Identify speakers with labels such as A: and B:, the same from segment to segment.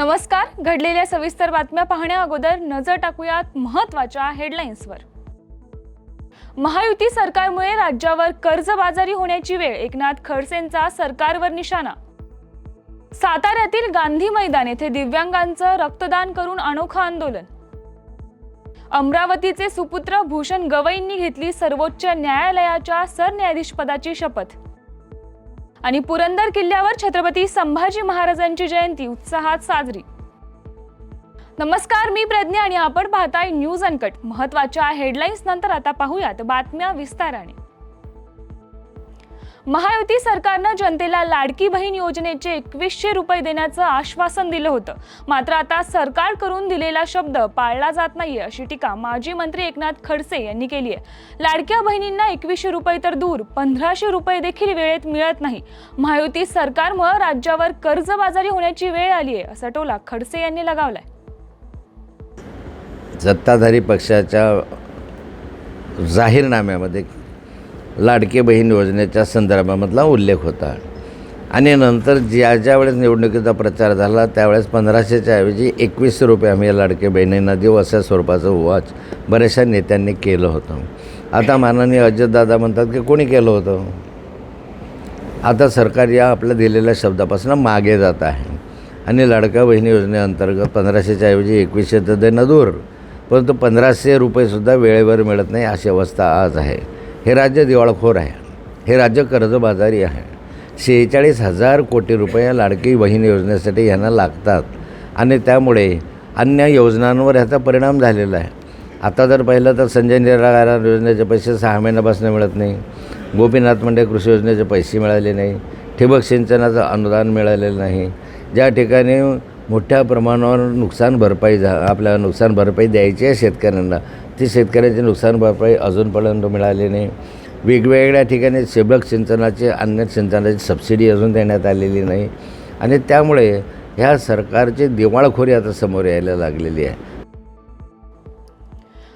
A: नमस्कार. घडलेल्या सविस्तर बातम्या पाहण्या अगोदर नजर टाकूयात महत्त्वाच्या हेडलाईन्सवर. महायुती सरकारमुळे राज्यावर कर्जबाजारी होण्याची वेळ एकनाथ खडसेंचा सरकारवर निशाणा. साताऱ्यातील गांधी मैदान येथे दिव्यांगांचं रक्तदान करून अनोखं आंदोलन. अमरावतीचे सुपुत्र भूषण गवईंनी घेतली सर्वोच्च न्यायालयाच्या सरन्यायाधीशपदाची शपथ. आणि पुरंदर किल्ल्यावर छत्रपती संभाजी महाराजांची जयंती उत्साहात साजरी. नमस्कार मी प्रज्ञा आणि आपण पाहताय न्यूज अनकट. महत्त्वाच्या हेडलाईन्स नंतर आता पाहूयात. बातम्या विस्ताराने. महायुती सरकारनं जनतेला लाडकी बहीण योजनेचे एकवीसशे रुपये देण्याचं आश्वासन दिलं होतं. मात्र आता सरकार करून दिलेला शब्द पाळला जात नाहीये अशी टीका माजी मंत्री एकनाथ खडसे यांनी केली आहे लाडक्या बहिणींना एकवीसशे रुपये तर दूर पंधराशे रुपये देखील वेळेत मिळत नाही. महायुती सरकारमुळे राज्यावर कर्जबाजारी होण्याची वेळ आली आहे असा टोला खडसे यांनी लगावलाय.
B: सत्ताधारी पक्षाच्या जाहीरनाम्यामध्ये लाडके बहीण योजनेच्या संदर्भामधला उल्लेख होता. आणि नंतर ज्या ज्या वेळेस निवडणुकीचा प्रचार झाला त्यावेळेस पंधराशेच्या ऐवजी एकवीसशे रुपये आम्ही या लाडके बहिणींना देऊ अशा स्वरूपाचं वाच बऱ्याचशा नेत्यांनी केलं होतं. आता माननीय अजितदादा म्हणतात की कोणी केलं होतं? आता सरकार या आपल्या दिलेल्या शब्दापासून मागे जात आहे. आणि लाडका बहिणी योजनेअंतर्गत पंधराशेच्या ऐवजी एकवीसशे तर देणं दूर परंतु पंधराशे रुपयेसुद्धा वेळेवर मिळत नाही अशी अवस्था आज आहे. हे राज्य दिवाळखोर आहे. हे राज्य कर्जबाजारी आहे. शेहेचाळीस हजार कोटी रुपये लाडकी बहीण योजनेसाठी यांना लागतात. आणि त्यामुळे अन्य योजनांवर ह्याचा परिणाम झालेला आहे. आता जर पाहिलं तर संजय निराधार योजनेचे पैसे सहा महिन्यापासून मिळत नाही. गोपीनाथ मुंडे कृषी योजनेचे पैसे मिळाले नाही. ठिबक सिंचनाचं अनुदान मिळालेलं नाही. ज्या ठिकाणी मोठ्या प्रमाणावर नुकसान भरपाई झा आपल्याला नुकसान भरपाई द्यायची आहे शेतकऱ्यांना ती शेतकऱ्यांची नुकसान भरपाई अजूनपर्यंत मिळाली नाही. वेगवेगळ्या ठिकाणी ठिबक सिंचनाची अन्य सिंचनाची सबसिडी अजून देण्यात आलेली नाही. आणि त्यामुळे ह्या सरकारची दिवाळखोरी आता समोर यायला लागलेली आहे.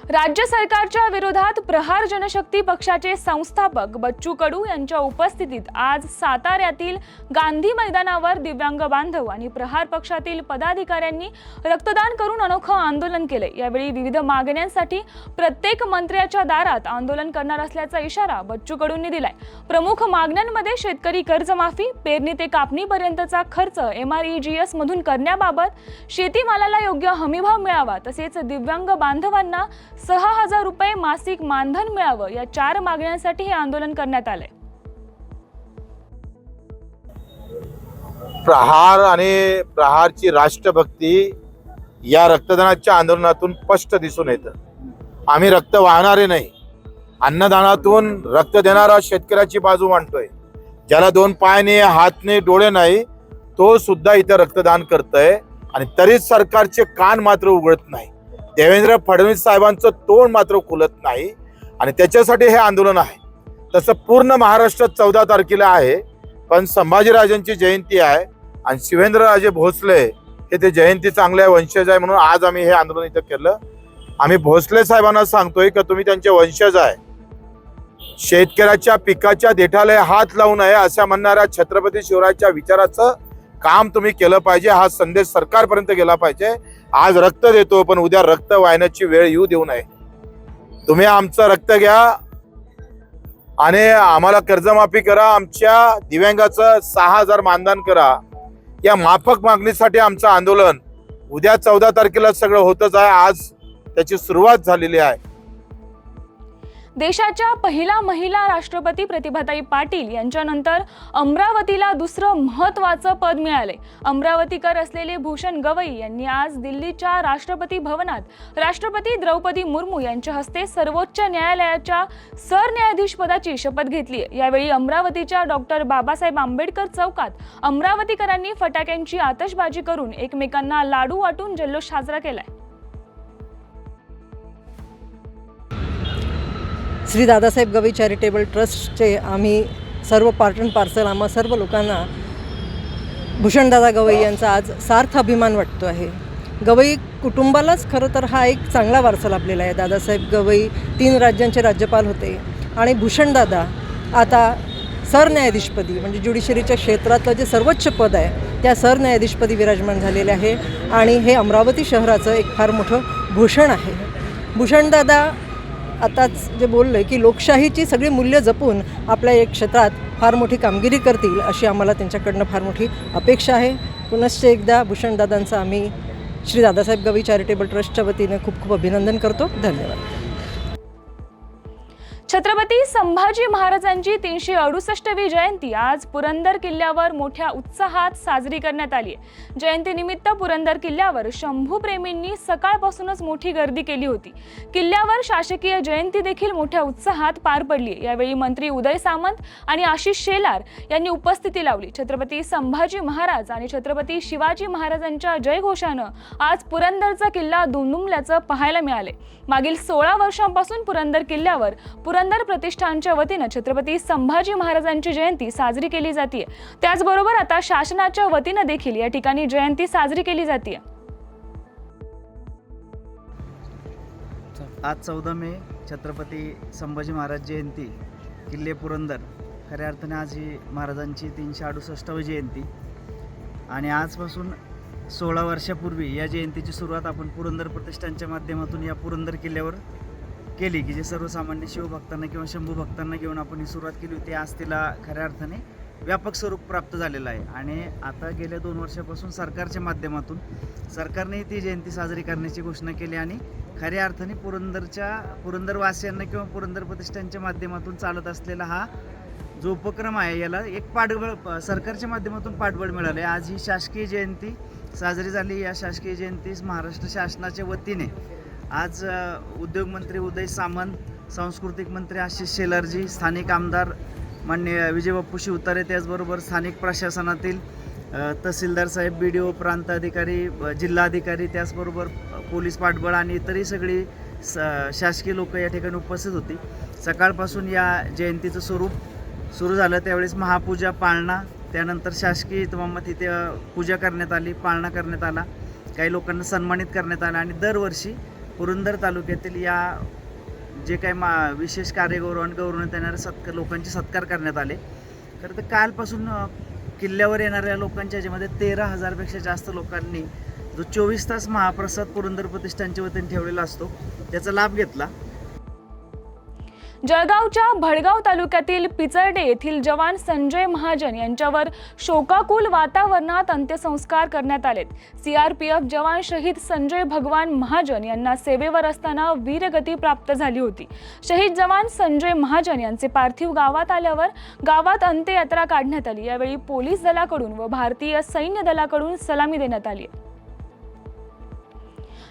A: राज्य सरकारच्या विरोधात प्रहार जनशक्ती पक्षाचे संस्थापक बच्चू कडू यांच्या उपस्थितीत आज साताऱ्यातील गांधी मैदानावर दिव्यांग बांधव आणि प्रहार पक्षातील पदाधिकाऱ्यांनी रक्तदान करून अनोखं आंदोलन केले. यावेळी विविध मागण्यांसाठी प्रत्येक मंत्र्याच्या दारात आंदोलन करणार असल्याचा इशारा बच्चू कडूंनी दिलाय. प्रमुख मागण्यांमध्ये शेतकरी कर्जमाफी पेरणी ते कापणीपर्यंतचा खर्च M R E G S मधून करण्याबाबत शेतीमालाला योग्य हमीभाव मिळावा तसेच दिव्यांग बांधवांना सहा हजार रुपये मासिक मानधन मिळावं या चार मागण्यांसाठी हे आंदोलन करण्यात आलंय.
C: प्रहार आणि प्रहारची राष्ट्रभक्ती या रक्तदानाच्या आंदोलनातून स्पष्ट दिसून येतं. आम्ही रक्त वाहणारे नाही. अन्नदानातून रक्त देणारा शेतकऱ्याची बाजू मांडतोय. ज्याला दोन पायाने हातने डोळे नाही तो सुद्धा इथं रक्तदान करतोय आणि तरीच सरकारचे कान मात्र उघडत नाही. देवेंद्र फडणवीस साहेबांचं तोंड मात्र खुलत नाही आणि त्याच्यासाठी हे आंदोलन आहे. तसं पूर्ण महाराष्ट्रात चौदा तारखेला आहे पण संभाजीराजांची जयंती आहे आणि शिवेंद्रराजे भोसले हे ते जयंती चांगल्या वंशज आहे म्हणून आज आम्ही हे आंदोलन इथं केलं. आम्ही भोसले साहेबांना सांगतोय की तुम्ही त्यांचे वंशज आहे. शेतकऱ्याच्या पिकाच्या देठाला हात लावू नये अशा म्हणणाऱ्या छत्रपती शिवरायाच्या विचाराचं काम तुम्ही केलं पाहिजे हा संदेश सरकारपर्यंत गेला पाहिजे. आज रक्त देतो पण उद्या रक्त वाहण्याची वेळ येऊ देऊ नये. तुम्ही आमचं रक्त घ्या आणि आम्हाला कर्जमाफी करा आमच्या दिव्यांगाचं सहा हजार मानधन करा. या माफक मागणीसाठी आमचं आंदोलन उद्या चौदा तारखेला सगळं होतच आहे. आज त्याची सुरुवात झालेली आहे.
A: देशाच्या पहिला महिला राष्ट्रपती प्रतिभाताई पाटील यांच्यानंतर अमरावतीला दुसरं महत्वाचं पद मिळाले. अमरावतीकर असलेले भूषण गवई यांनी आज दिल्लीच्या राष्ट्रपती भवनात राष्ट्रपती द्रौपदी मुर्मू यांच्या हस्ते सर्वोच्च न्यायालयाच्या सरन्यायाधीश पदाची शपथ घेतली यावेळी अमरावतीच्या डॉक्टर बाबासाहेब आंबेडकर चौकात अमरावतीकरांनी फटाक्यांची आतषबाजी करून एकमेकांना लाडू वाटून जल्लोष साजरा केलाय.
D: श्री दादासाहेब गवई चॅरिटेबल ट्रस्टचे आम्ही सर्व पार्ट अँड पार्सल आम्हा सर्व लोकांना भूषणदादा गवई यांचा आज सार्थ अभिमान वाटतो आहे. गवई कुटुंबालाच खरं तर हा एक चांगला वारसा लाभलेला आहे. दादासाहेब गवई तीन राज्यांचे राज्यपाल होते आणि भूषणदादा आता सरन्यायाधीशपदी म्हणजे ज्युडिशरीच्या क्षेत्रातलं जे सर्वोच्च पद आहे त्या सरन्यायाधीशपदी विराजमान झालेले आहे आणि हे अमरावती शहराचं एक फार मोठं भूषण आहे. भूषणदादा आताच जे बोललं की लोकशाहीची सगळी मूल्य जपून आपल्या या क्षेत्रात फार मोठी कामगिरी करतील अशी आम्हाला त्यांच्याकडनं फार मोठी अपेक्षा आहे. पुनश्च एकदा भूषणदादांचं आम्ही श्री दादासाहेब गवी चॅरिटेबल ट्रस्टच्या वतीने खूप खूप अभिनंदन करतो. धन्यवाद.
A: छत्रपती संभाजी महाराजांची तीनशे अडुसष्टवी जयंती आज पुरंदर किल्ल्यावर मोठ्या उत्साहात साजरी करण्यात आली आहे. जयंतीनिमित्त पुरंदर किल्ल्यावर शंभू प्रेमींनी सकाळपासूनच मोठी गर्दी केली होती. किल्ल्यावर शासकीय जयंती देखील मोठ्या उत्साहात पार पडली यावेळी मंत्री उदय सामंत आणि आशिष शेलार यांनी उपस्थिती लावली. छत्रपती संभाजी महाराज आणि छत्रपती शिवाजी महाराजांच्या जयघोषानं आज पुरंदरचा किल्ला दुमदुमल्याचं पाहायला मिळाले मागील सोळा वर्षांपासून पुरंदर किल्ल्यावर पुरंदर प्रतिष्ठानच्या वतीनं छत्रपती संभाजी महाराजांची जयंती साजरी केली जाते त्याचबरोबर आता शासनाच्या वतीनं देखील या ठिकाणी जयंती साजरी केली जाते
E: आज चौदा मे छत्रपती संभाजी महाराज जयंती किल्ले पुरंदर. खऱ्या अर्थाने आज ही महाराजांची तीनशे अडुसष्टावी जयंती. आणि आजपासून सोळा वर्षापूर्वी या जयंतीची सुरुवात आपण पुरंदर प्रतिष्ठानच्या माध्यमातून या पुरंदर किल्ल्यावर केली की जे सर्वसामान्य शिवभक्तांना किंवा शंभू भक्तांना घेऊन आपण ही सुरुवात केली होती आज तिला खऱ्या अर्थाने व्यापक स्वरूप प्राप्त झालेलं आहे. आणि आता गेल्या दोन वर्षापासून सरकारच्या माध्यमातून सरकारने ती जयंती साजरी करण्याची घोषणा केली आणि खऱ्या अर्थाने पुरंदरच्या पुरंदरवासियांना किंवा पुरंदर प्रतिष्ठानच्या माध्यमातून चालत असलेला हा जो उपक्रम आहे याला एक पाठबळ प- सरकारच्या माध्यमातून पाठबळ मिळाले आज ही शासकीय जयंती साजरी झाली. या शासकीय जयंतीस महाराष्ट्र शासनाच्या वतीने आज उद्योगमंत्री उदय सामंत सांस्कृतिक मंत्री आशिष शेलारजी स्थानिक आमदार मान्य विजयबापू शिवतारे त्याचबरोबर स्थानिक प्रशासनातील तहसीलदार साहेब बी डी ओ प्रांत अधिकारी जिल्हाधिकारी त्याचबरोबर पोलीस पाठबळ आणि इतरही सगळी स शासकीय लोक या ठिकाणी उपस्थित होती. सकाळपासून या जयंतीचं स्वरूप सुरू झालं. त्यावेळेस महापूजा पाळणा त्यानंतर शासकीय इतमामात इथे पूजा करण्यात आली पाळणा करण्यात आला. काही लोकांना सन्मानित करण्यात आला आणि दरवर्षी पुरंदर तालुक्यातील या जे काही मा विशेष कार्यगौरव गौरवण्यात येणारे सत्कार लोकांचे सत्कार करण्यात आले. खरं तर कालपासून किल्ल्यावर येणाऱ्या लोकांच्या ह्याच्यामध्ये तेरा हजारपेक्षा जास्त लोकांनी जो चोवीस तास महाप्रसाद पुरंदर प्रतिष्ठानच्या वतीने ठेवलेला असतो त्याचा लाभ घेतला.
A: जळगावच्या भडगाव तालुक्यातील पिचर्डे येथील जवान संजय महाजन यांच्यावर शोकाकुल वातावरणात अंत्यसंस्कार करण्यात आलेत. सीआरपीएफ जवान शहीद संजय भगवान महाजन यांना सेवेवर असताना वीरगती प्राप्त झाली होती. शहीद जवान संजय महाजन यांचे पार्थिव गावात आल्यावर गावात अंत्ययात्रा काढण्यात आली. यावेळी पोलीस दलाकडून व भारतीय सैन्य दलाकडून सलामी देण्यात आली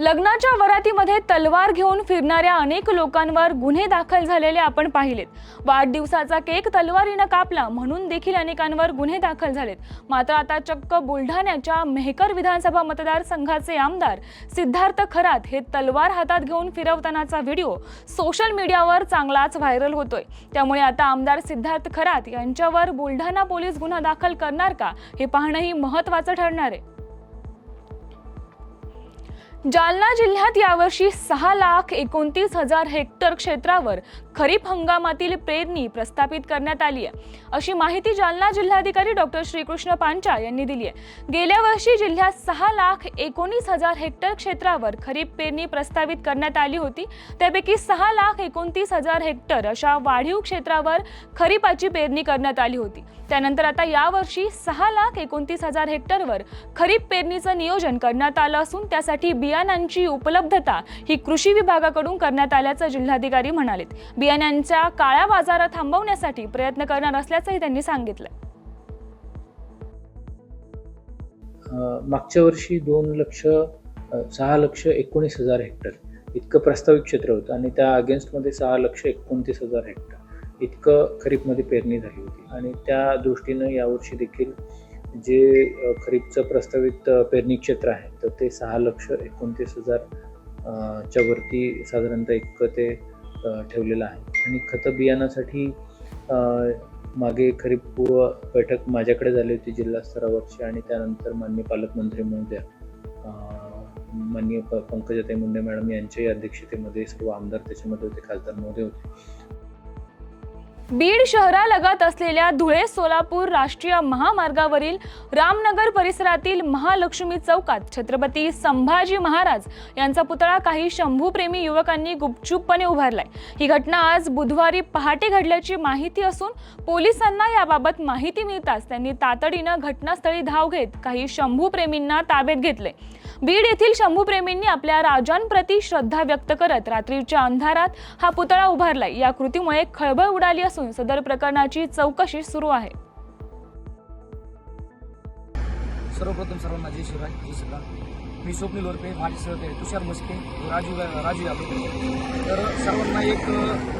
A: लग्नाच्या वरातीमध्ये तलवार घेऊन फिरणाऱ्या अनेक लोकांवर गुन्हे दाखल झालेले आपण पाहिलेत. वाढदिवसाचा केक तलवारीनं कापला म्हणून देखील अनेकांवर गुन्हे दाखल झालेत. मात्र आता चक्क बुलढाण्याच्या मेहकर विधानसभा मतदारसंघाचे आमदार सिद्धार्थ खरात हे तलवार हातात घेऊन फिरवतानाचा व्हिडिओ सोशल मीडियावर चांगलाच व्हायरल होतोय. त्यामुळे आता आमदार सिद्धार्थ खरात यांच्यावर बुलढाणा पोलीस गुन्हा दाखल करणार का हे पाहणंही महत्त्वाचं ठरणार आहे. जालना जिल्ह्यात यावर्षी सहा लाख एकोणतीस हजार हेक्टर क्षेत्रावर खरीप हंगामातील पेरणी प्रस्थापित करण्यात आली आहे. अशी माहिती जालना जिल्हाधिकारी डॉक्टर श्रीकृष्ण पांचा यांनी दिली आहे. गेल्या वर्षी जिल्ह्यात सहा लाख एकोणीस हजार हेक्टर क्षेत्रावर खरीप पेरणी प्रस्तावित करण्यात आली होती. त्यापैकी सहा लाख एकोणतीस हजार हेक्टर अशा वाढीव क्षेत्रावर खरीपाची पेरणी करण्यात आली होती. त्यानंतर आता यावर्षी सहा लाख एकोणतीस हजार हेक्टरवर खरीप पेरणीचं नियोजन करण्यात आलं असून त्यासाठी बियाणांची उपलब्धता ही कृषी विभागाकडून करण्यात आल्याचं जिल्हाधिकारी म्हणाले बियाण्यांच्या काळ्या बाजारात थांबवण्यासाठी प्रयत्न करणार असल्याचंही त्यांनी सांगितलं.
F: मागच्या वर्षी दोन लक्ष सहा लक्ष एकोणीस हजार हेक्टर इतकं प्रस्तावित क्षेत्र होतं आणि त्या अगेन्स्टमध्ये सहा लक्ष एकोणतीस हजार हेक्टर इतकं खरीपमध्ये पेरणी झाली होती. आणि त्या दृष्टीनं यावर्षी देखील जे खरीपचं प्रस्तावित पेरणी क्षेत्र आहे तर ते सहा लक्ष एकोणतीस हजार च्या वरती साधारणतः इतकं ते ठेवलेला आहे. आणि खतं बियाणासाठी मागे खरीप पूर्व बैठक माझ्याकडे झाली होती जिल्हा स्तरावरची आणि त्यानंतर माननीय पालकमंत्री महोदया माननीय प पंकजाताई मुंडे मॅडम यांच्याही अध्यक्षतेमध्ये सर्व आमदार त्याच्यामध्ये होते खासदार महोदय होते.
A: बीड शहरालगत असलेल्या धुळे सोलापूर राष्ट्रीय महामार्गावरील रामनगर परिसरातील महालक्ष्मी चौकात छत्रपती संभाजी महाराज यांचा पुतळा काही शंभूप्रेमी युवकांनी गुपचूपपणे उभारलाय. ही घटना आज बुधवारी पहाटे घडल्याची माहिती असून पोलिसांना याबाबत माहिती मिळताच त्यांनी तातडीनं घटनास्थळी धाव घेत काही शंभूप्रेमींना ताब्यात घेतले बीड येथील शंभूप्रेमींनी आपल्या राजांप्रती श्रद्धा व्यक्त करत रात्रीच्या अंधारात हा पुतळा उभारलाय. या कृतीमुळे खळबळ उडाली असून सदर प्रकरणाची चौकशी सुरू आहे.
G: सर्वप्रथम सर्वांना जय शिवराय जय श्रीराम मी स्वप्नील वरपे माझे सहकारी तुषार मस्के राजू राजू यादव. तर सर्वांना एक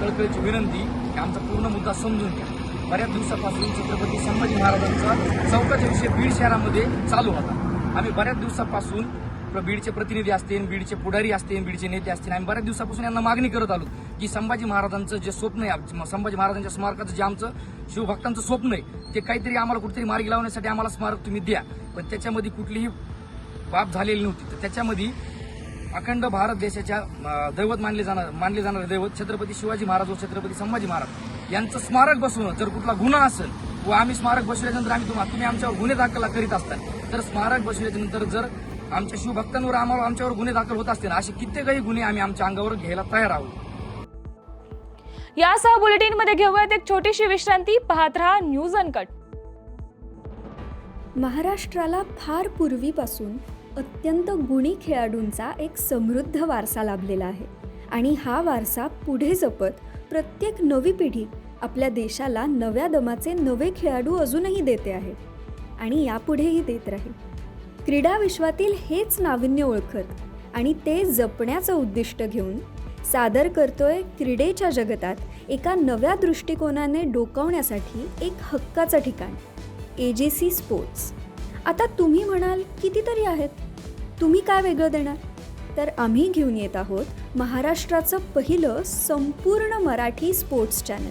G: कळकळीची विनंती की आमचा पूर्ण मुद्दा समजून घ्या. बऱ्याच दिवसापासून छत्रपती संभाजी महाराजांचा चौकाचा विषय बीड शहरामध्ये चालू होता. आम्ही बऱ्याच दिवसापासून बीडचे प्रतिनिधी असतील बीडचे पुढारी असतील बीडचे नेते असतील आम्ही बऱ्याच दिवसापासून यांना मागणी करत आलो की संभाजी महाराजांचं जे स्वप्न आहे संभाजी महाराजांच्या स्मारकाचं जे आमचं शिवभक्तांचं स्वप्न आहे ते काहीतरी आम्हाला कुठेतरी मार्गी लावण्यासाठी आम्हाला स्मारक तुम्ही द्या. पण त्याच्यामध्ये कुठलीही बाब झालेली नव्हती. तर त्याच्यामध्ये अखंड भारत देशाच्या दैवत मानले जाणार मानले जाणारे दैवत छत्रपती शिवाजी महाराज व छत्रपती संभाजी महाराज यांचं स्मारक बसवणं जर कुठला गुन्हा असेल व आम्ही स्मारक बसवल्यानंतर आम्ही तुम्हाला तुम्ही आमच्यावर गुन्हे दाखल करीत असतात तर स्मारक बसवल्याच्या नंतर जर आमच्या शिवभक्तांवर आम्हाला आमच्यावर गुन्हे दाखल होत असतील असे कित्येकही गुन्हे आम्ही आमच्या अंगावर घ्यायला तयार आहोत.
A: यासह बुलेटिनमध्ये घेऊयात एक छोटीशी विश्रांती. पाहत रहा न्यूज अनकट.
H: महाराष्ट्राला फार पूर्वीपासून अत्यंत गुणी खेळाडूंचा एक समृद्ध वारसा लाभलेला आहे. आणि हा वारसा पुढे जपत प्रत्येक नवी पिढी आपल्या देशाला नव्या दमाचे नवे खेळाडू अजूनही देते आहे. आणि यापुढेही देत राहील. क्रीडा विश्वातील हेच नाविन्य ओळखत आणि ते जपण्याचं उद्दिष्ट घेऊन सादर करतोय क्रीडेच्या जगतात एका नव्या दृष्टिकोनाने डोकावण्यासाठी एक हक्काचं ठिकाण ए जे सी स्पोर्ट्स आता तुम्ही म्हणाल कितीतरी आहेत? तुम्ही काय वेगळं देणार? तर आम्ही घेऊन येत आहोत महाराष्ट्राचं पहिलं संपूर्ण मराठी स्पोर्ट्स चॅनल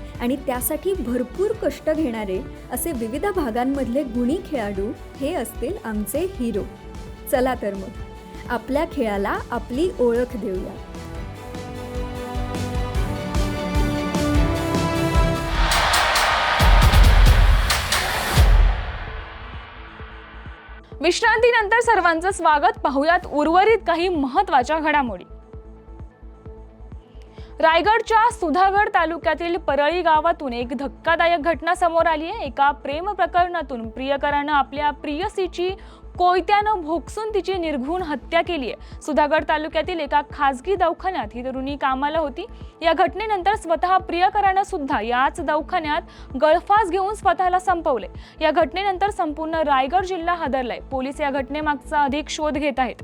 H: आणि त्यासाठी भरपूर कष्ट घेणारे असे विविध भागांमधले गुणी खेळाडू हे असतील आमचे हिरो चला तर मग आपल्या खेळाला आपली ओळख देऊया.
A: विश्रांतीनंतर सर्वांचं स्वागत. पाहुयात उर्वरित काही महत्त्वाच्या घडामोडी. रायगडच्या सुधागड तालुक्यातील परळी गावातून एक धक्कादायक घटना समोर आली आहे. एका प्रेम प्रकरणातून प्रियकरानं आपल्या प्रियसीची कोयत्यानं भोगसून तिची निर्घुण हत्या केली आहे. सुधागड तालुक्यातील एका खासगी दवाखान्यात ही तरुणी कामाला होती. या घटनेनंतर स्वतः प्रियकरानं सुद्धा याच दवाखान्यात गळफास घेऊन स्वतःला संपवले. या घटनेनंतर संपूर्ण रायगड जिल्हा हादरलाय. पोलीस या घटनेमागचा अधिक शोध घेत आहेत.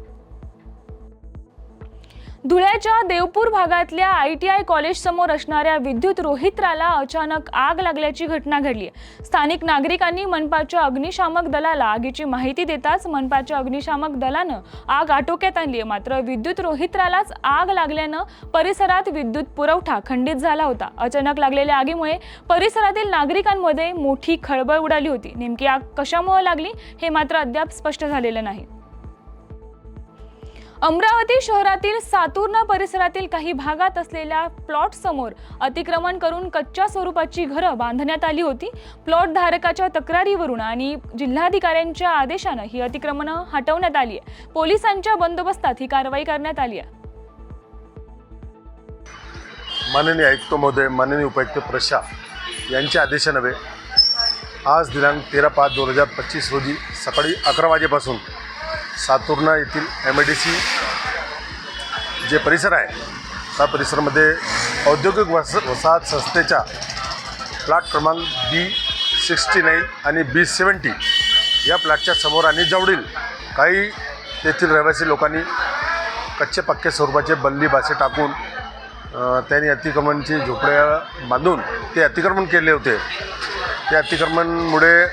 A: धुळ्याच्या देवपूर भागातल्या आय टी आय कॉलेज समोर असणाऱ्या विद्युत रोहित्राला अचानक आग लागल्याची घटना घडली आहे. स्थानिक नागरिकांनी मनपाच्या अग्निशामक दलाला आगीची माहिती देताच मनपाच्या अग्निशामक दलानं आग आटोक्यात आणली आहे. मात्र विद्युत रोहित्रालाच आग लागल्यानं परिसरात विद्युत पुरवठा खंडित झाला होता. अचानक लागलेल्या आगीमुळे परिसरातील नागरिकांमध्ये मोठी खळबळ उडाली होती. नेमकी आग कशामुळे लागली हे मात्र अद्याप स्पष्ट झालेलं नाही. अमरावती शहरातील सातुर्ना परिसरातील काही भागात असलेल्या प्लॉट समोर अतिक्रमण करून कच्च्या स्वरूपाची घरं बांधण्यात आली होती. प्लॉट धारकाच्या तक्रारीवरून आणि जिल्हाधिकाऱ्यांच्या आदेशानं ही अतिक्रमणं हटवण्यात आली आहे. पोलिसांच्या बंदोबस्तात ही कारवाई करण्यात आली आहे.
I: माननीय आयुक्त महोदय माननीय उपायुक्त प्रशा यांच्या आदेशानवे आज दिनांक तेरा पाच दोन हजार पच्चीस रोजी सकाळी अकरा वाजेपासून सातुर्णा येथील एम आय डी सी जे परिसर आहे त्या परिसरामध्ये औद्योगिक वस वसाहत संस्थेच्या प्लॉट क्रमांक बी सिक्स्टी नाईन आणि बी सेवन्टी या प्लॉटच्या समोर आणि जवळील काही तेथील रहिवासी लोकांनी कच्चे पक्के स्वरूपाचे बल्ली बासे टाकून त्यांनी अतिक्रमणची झोपड्या बांधून ते अतिक्रमण केले होते. ते अतिक्रमणमुळे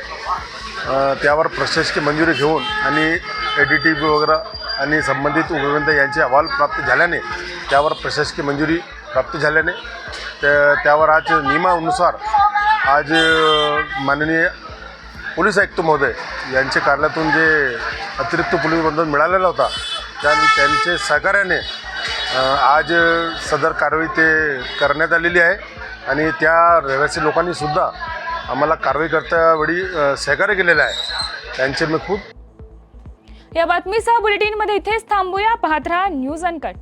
I: त्यावर प्रशासकीय मंजुरी घेऊन आणि ए डी टी वगैरे आणि संबंधित उपग्रंथ यांचे अहवाल प्राप्त झाल्याने त्यावर प्रशासकीय मंजुरी प्राप्त झाल्याने त्या त्यावर आज नियमानुसार आज माननीय पोलीस आयुक्त महोदय यांच्या कार्यालयातून जे अतिरिक्त पोलीस बंधन मिळालेला होता त्या त्यांचे सहकार्याने आज सदर कारवाई ते करण्यात आलेली आहे आणि त्या रहिवासी लोकांनीसुद्धा आम्हाला कारवाई करता वेळी सहकार्य केलेलं आहे. त्यांचे मी खूप
A: या बातमीसह बुलेटिनमध्ये इथेच थांबूया. पाहत राहा न्यूज अनकट.